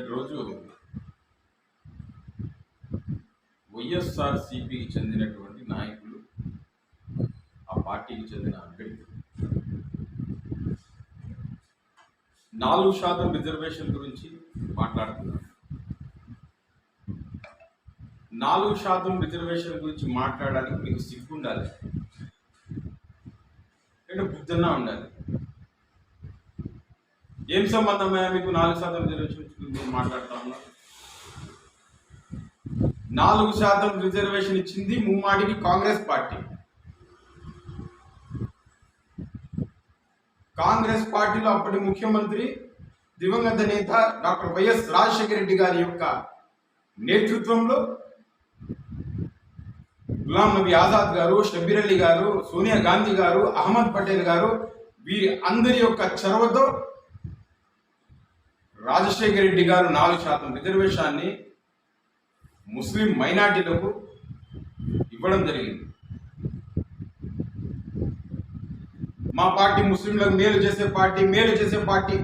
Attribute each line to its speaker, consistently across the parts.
Speaker 1: రోజు వైఎస్ఆర్సిపికి చెందినటువంటి నాయకులు ఆ పార్టీకి చెందిన అభ్యర్థులు. నాలుగు శాతం రిజర్వేషన్ గురించి మాట్లాడుతున్నారు నాలుగు శాతం రిజర్వేషన్ గురించి మాట్లాడడానికి మీకు సిగ్గు ఉండాలి అంటే బుద్ధన్నా ఉండాలి. ఏం సంబంధమయ్యా మీకు నాలుగు శాతం రిజర్వేషన్? నేను మాట్లాడుతా ఉన్నా. నాలుగు శాతం రిజర్వేషన్ ఇచ్చింది ముమ్మాటికి కాంగ్రెస్ పార్టీ. కాంగ్రెస్ పార్టీలో అప్పటి ముఖ్యమంత్రి దివంగత నేత డాక్టర్ వైఎస్ రాజశేఖర రెడ్డి గారి యొక్క నేతృత్వంలో గులాం నబీ ఆజాద్ గారు షబీర్ అలీ గారు సోనియా గాంధీ గారు అహ్మద్ పటేల్ గారు వీరి అందరి యొక్క చొరవతో రాజశేఖర రెడ్డి గారు నాలుగు శాతం రిజర్వేషన్ని ముస్లిం మైనార్టీలకు ఇవ్వడం జరిగింది. మా పార్టీ ముస్లింలకు మేలు చేసే పార్టీ మేలు చేసే పార్టీ.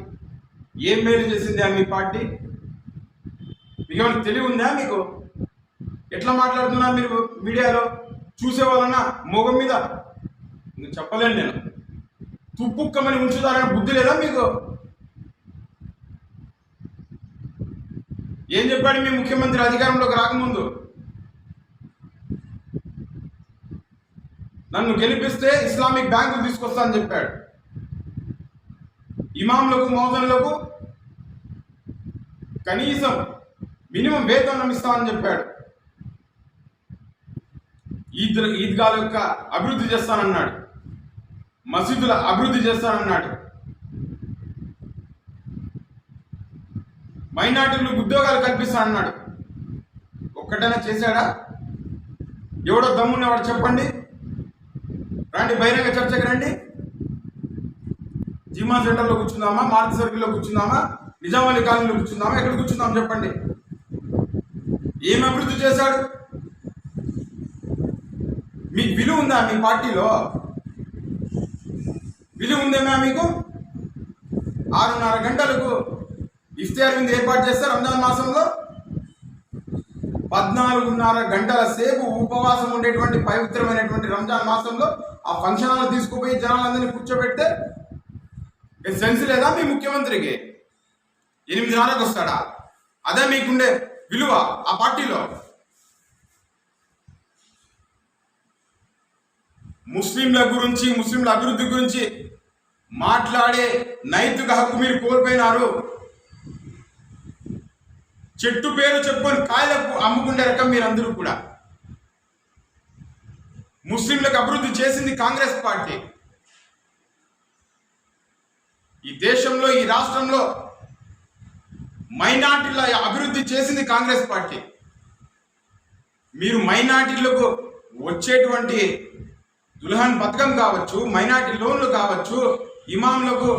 Speaker 1: ఏం మేలు చేసింది మీ పార్టీ? మీకు ఏమైనా తెలివి ఉందా మీకు? ఎట్లా మాట్లాడుతున్నారు మీరు మీడియాలో? చూసేవాళ్ళన్నా మొగం మీద? చెప్పలేను నేను. తుప్పుక్కమని ఉంచుతారని బుద్ధి లేదా మీకు? ఏం చెప్పాడు మీ ముఖ్యమంత్రి అధికారంలోకి రాకముందు? నన్ను గెలిపిస్తే ఇస్లామిక్ బ్యాంకులు తీసుకొస్తా అని చెప్పాడు. ఇమాంలకు మౌజన్లకు కనీసం మినిమం వేతనం ఇస్తామని చెప్పాడు. ఈద్ ఈద్గాల యొక్క అభివృద్ధి చేస్తానన్నాడు. మసీదుల అభివృద్ధి చేస్తానన్నాడు. మైనార్టీలకు ఉద్యోగాలు కల్పిస్తానన్నాడు ఒక్కటైనా చేశాడా? ఎవడో దమ్మున్నవాడు చెప్పండి. రండి బహిరంగ చర్చకు రండి. జిమా సెంటర్లో కూర్చుందామా? మార్తి సర్కిల్లో కూర్చుందామా? నిజామాలి కాలనీలో కూర్చుందామా? ఎక్కడ కూర్చుందాం చెప్పండి. ఏం అభివృద్ధి చేశాడు? మీకు విలువ ఉందా మీ పార్టీలో? విలువ ఉందేమా మీకు? ఆరున్నర గంటలకు ఇఫ్తార్ విందు ఏర్పాటు చేస్తారు రంజాన్ మాసంలో. పద్నాలుగున్నర గంటల సేపు ఉపవాసం ఉండేటువంటి పవిత్రమైనటువంటి రంజాన్ మాసంలో ఆ ఫంక్షన్ హాల్ తీసుకుపోయి జనాలందరినీ కూర్చోబెడితే సెన్స్ లేదా మీ ముఖ్యమంత్రికి? ఎనిమిదిన్నరకు వస్తాడా? అదే మీకుండే విలువ ఆ పార్టీలో. ముస్లింల గురించి ముస్లింల అభివృద్ధి గురించి మాట్లాడే నైతిక హక్కు మీరు కోల్పోయినారు. చెట్టు పేరు చెప్పుకొని కాయలకు అమ్ముకునే రకం మీరందరూ కూడా. ముస్లింలకు అభివృద్ధి చేసింది కాంగ్రెస్ పార్టీ. ఈ దేశంలో ఈ రాష్ట్రంలో మైనార్టీల అభివృద్ధి చేసింది కాంగ్రెస్ పార్టీ. మీరు మైనార్టీలకు వచ్చేటువంటి దుల్హన్ పథకం కావచ్చు మైనార్టీ లోన్లు కావచ్చు ఇమాంలకు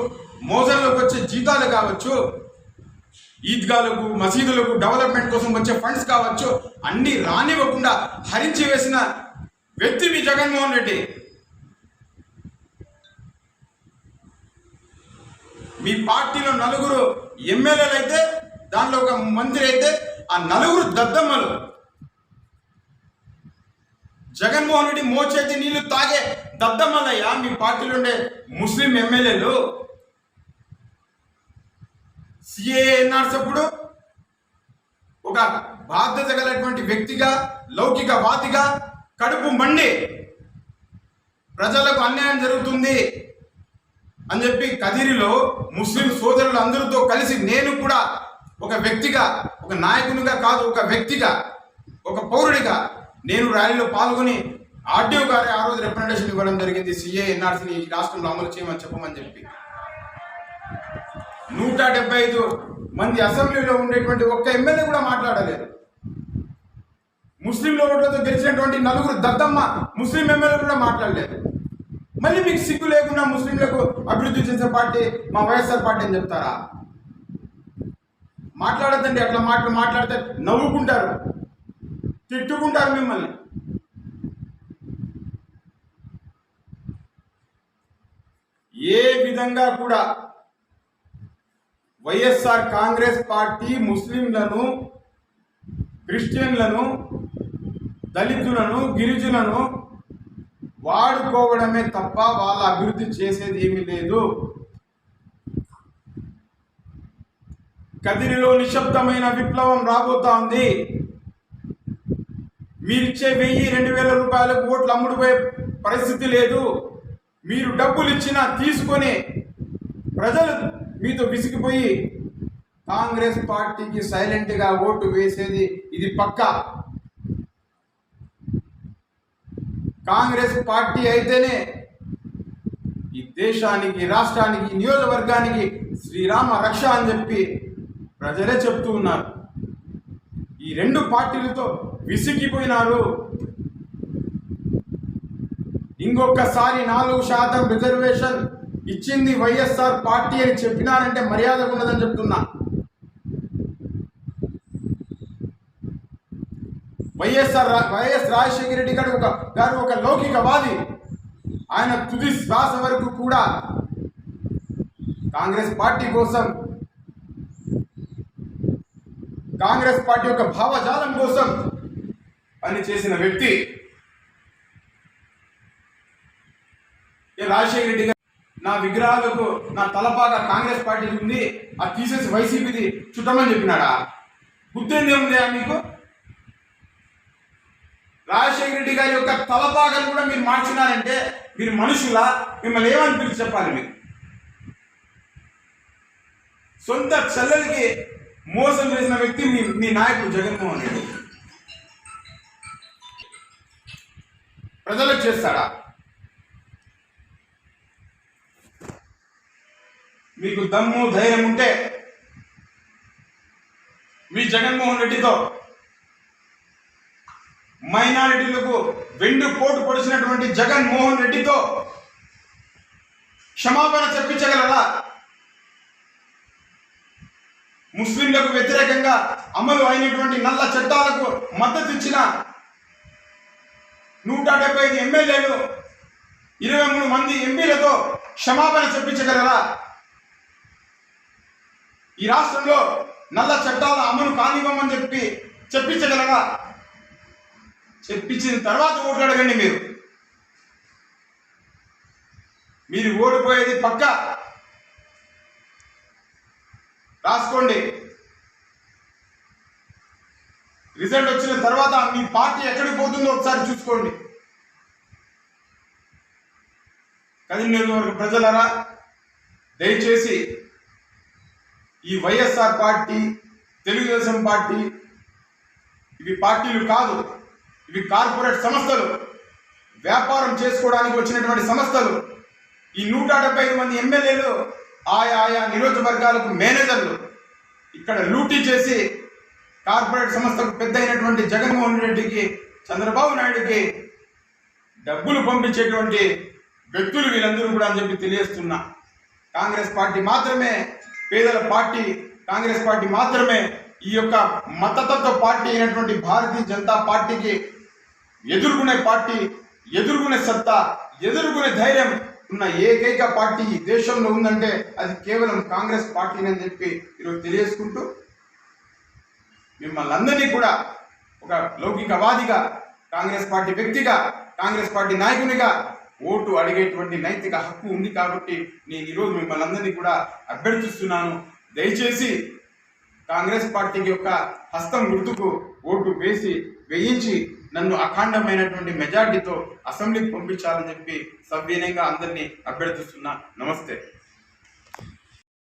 Speaker 1: మోజన్లకు వచ్చే జీతాలు కావచ్చు ఈద్గాలకు మసీదులకు డెవలప్మెంట్ కోసం వచ్చే ఫండ్స్ కావచ్చు అన్ని రానివ్వకుండా హరించి వేసిన వ్యక్తి మీ జగన్మోహన్ రెడ్డి. మీ పార్టీలో నలుగురు ఎమ్మెల్యేలు అయితే దానిలో ఒక మంత్రి అయితే ఆ నలుగురు దద్దమ్మలు. జగన్మోహన్ రెడ్డి మోచేతి నీళ్ళు తాగే దద్దమ్మలయ్యా మీ పార్టీలో ఉండే ముస్లిం ఎమ్మెల్యేలు. సిఏ అప్పుడు ఒక బాధ్యత గలటువంటి వ్యక్తిగా లౌకిక వాదిగా కడుపు మండి ప్రజలకు అన్యాయం జరుగుతుంది అని చెప్పి కదిరిలో ముస్లిం సోదరులు అందరితో కలిసి నేను కూడా ఒక వ్యక్తిగా ఒక నాయకునిగా కాదు ఒక వ్యక్తిగా ఒక పౌరుడిగా నేను ర్యాలీలో పాల్గొని ఆర్డీఓ గారి ఆ రోజు రిప్రజెంటేషన్ ఇవ్వడం జరిగింది. సిఏ ఎన్ఆర్సీని ఈ రాష్ట్రంలో అమలు చేయమని చెప్పమని చెప్పి. నూట డెబ్బై ఐదు మంది అసెంబ్లీలో ఉండేటువంటి ఒక్క ఎమ్మెల్యే కూడా మాట్లాడలేదు. ముస్లింల ఓట్లతో గెలిచినటువంటి నలుగురు దద్దమ్మ ముస్లిం ఎమ్మెల్యే కూడా మాట్లాడలేదు. మళ్ళీ మీకు సిగ్గు లేకుండా ముస్లింలకు అభివృద్ధి చేసే పార్టీ మా వైఎస్ఆర్ పార్టీ అని చెప్తారా? మాట్లాడద్దండి అట్లా మాటలు మాట్లాడితే నవ్వుకుంటారు తిట్టుకుంటారు మిమ్మల్ని. ఏ విధంగా కూడా వైఎస్ఆర్ కాంగ్రెస్ పార్టీ ముస్లింలను క్రిస్టియన్లను దళితులను గిరిజులను వాడుకోవడమే తప్ప వాళ్ళ అభివృద్ధి చేసేది ఏమీ లేదు. కదిరిలో నిశ్శబ్దమైన విప్లవం రాబోతోంది మీరిచ్చే వెయ్యి రెండు వేల రూపాయలకు ఓట్లు అమ్ముడుపోయే పరిస్థితి లేదు. మీరు డబ్బులు ఇచ్చినా తీసుకొని ప్రజలు మీతో విసిగిపోయి కాంగ్రెస్ పార్టీకి సైలెంట్గా ఓటు వేసేది ఇది పక్క. కాంగ్రెస్ పార్టీ అయితేనే ఈ దేశానికి రాష్ట్రానికి నియోజకవర్గానికి శ్రీరామ రక్ష అని చెప్పి ప్రజలే చెప్తూ ఉన్నారు. ఈ రెండు పార్టీలతో విసిగిపోయినారు. ఇంకొకసారి నాలుగు శాతం రిజర్వేషన్ ఇచ్చింది వైఎస్ఆర్ పార్టీ అని చెప్పినారంటే మర్యాద ఉండదని చెప్తున్నా. వైఎస్ఆర్ వైఎస్ రాజశేఖర రెడ్డి గారు ఒక గారు ఒక లౌకికవాది. ఆయన తుది శ్వాస వరకు కూడా కాంగ్రెస్ పార్టీ కోసం కాంగ్రెస్ పార్టీ యొక్క భావజాలం కోసం పని చేసిన వ్యక్తి ఏ రాజశేఖర రెడ్డి నా విగ్రహాలకు నా తలపాక కాంగ్రెస్ పార్టీ ఉంది అది తీసేసి వైసీపీది చుట్టమని చెప్పినాడా? బుద్ధి ఉంది మీకు? రాజశేఖర రెడ్డి గారి యొక్క తలపాకను కూడా మీరు మార్చినారంటే మీరు మనుషుల? మిమ్మల్ని ఏమని పిలిచి చెప్పాలి మీరు? సొంత చెల్లెలకి మోసం చేసిన వ్యక్తి మీ మీ నాయకుడు జగన్మోహన్ రెడ్డి. ప్రజలకు చేస్తాడా? మీకు దమ్ము ధైర్యం ఉంటే మీ జగన్మోహన్ రెడ్డితో మైనారిటీలకు వెండు పోటు పొడిచినటువంటి జగన్మోహన్ రెడ్డితో క్షమాపణ చెప్పించగలరా? ముస్లింలకు వ్యతిరేకంగా అమలు అయినటువంటి నల్ల చట్టాలకు మద్దతు ఇచ్చిన నూట డెబ్బై ఐదు ఎమ్మెల్యేలు ఇరవై మూడు మంది ఎంపీలతో క్షమాపణ చెప్పించగలరా? ఈ రాష్ట్రంలో నల్ల చట్టాల అమలు కానివ్వమని చెప్పి చెప్పించగలరా? చెప్పించిన తర్వాత ఓట్లు అడగండి మీరు. మీరు ఓడిపోయేది పక్క? రాసుకోండి. రిజల్ట్ వచ్చిన తర్వాత మీ పార్టీ ఎక్కడికి పోతుందో ఒకసారి చూసుకోండి. కదిరి నియోజకవర్గ ప్రజలరా దయచేసి ఈ వైఎస్ఆర్ పార్టీ తెలుగుదేశం పార్టీ ఇవి పార్టీలు కాదు ఇవి కార్పొరేట్ సంస్థలు. వ్యాపారం చేసుకోవడానికి వచ్చినటువంటి సంస్థలు. ఈ నూట డెబ్బై ఐదు మంది ఎమ్మెల్యేలు ఆయా ఆయా నియోజకవర్గాలకు మేనేజర్లు. ఇక్కడ లూటీ చేసి కార్పొరేట్ సంస్థకు పెద్ద అయినటువంటి జగన్మోహన్ రెడ్డికి చంద్రబాబు నాయుడుకి డబ్బులు పంపించేటువంటి వ్యక్తులు వీళ్ళందరూ కూడా అని చెప్పి తెలియజేస్తున్నా. కాంగ్రెస్ పార్టీ మాత్రమే పేదల పార్టీ కాంగ్రెస్ పార్టీ మాత్రమే ఈ యొక్క మతతత్వ పార్టీ అయినటువంటి భారతీయ జనతా పార్టీకి ఎదుర్కొనే పార్టీ ఎదుర్కొనే సత్తా ఎదుర్కొనే ధైర్యం ఉన్న ఏకైక పార్టీ ఈ దేశంలో ఉందంటే అది కేవలం కాంగ్రెస్ పార్టీనని చెప్పి ఈరోజు తెలియజేసుకుంటూ మిమ్మల్ని అందరినీ కూడా ఒక లౌకికవాదిగా కాంగ్రెస్ పార్టీ వ్యక్తిగా కాంగ్రెస్ పార్టీ నాయకునిగా ఓటు అడిగేటువంటి నైతిక హక్కు ఉంది కాబట్టి నేను ఈరోజు మిమ్మల్ని అందరినీ కూడా అభ్యర్థిస్తున్నాను. దయచేసి కాంగ్రెస్ పార్టీ యొక్క హస్తం గుర్తుకు ఓటు వేసి వేయించి నన్ను అఖండమైనటువంటి మెజార్టీతో అసెంబ్లీకి పంపించాలని చెప్పి సవ్యనంగా అందరినీ అభ్యర్థిస్తున్నా. నమస్తే.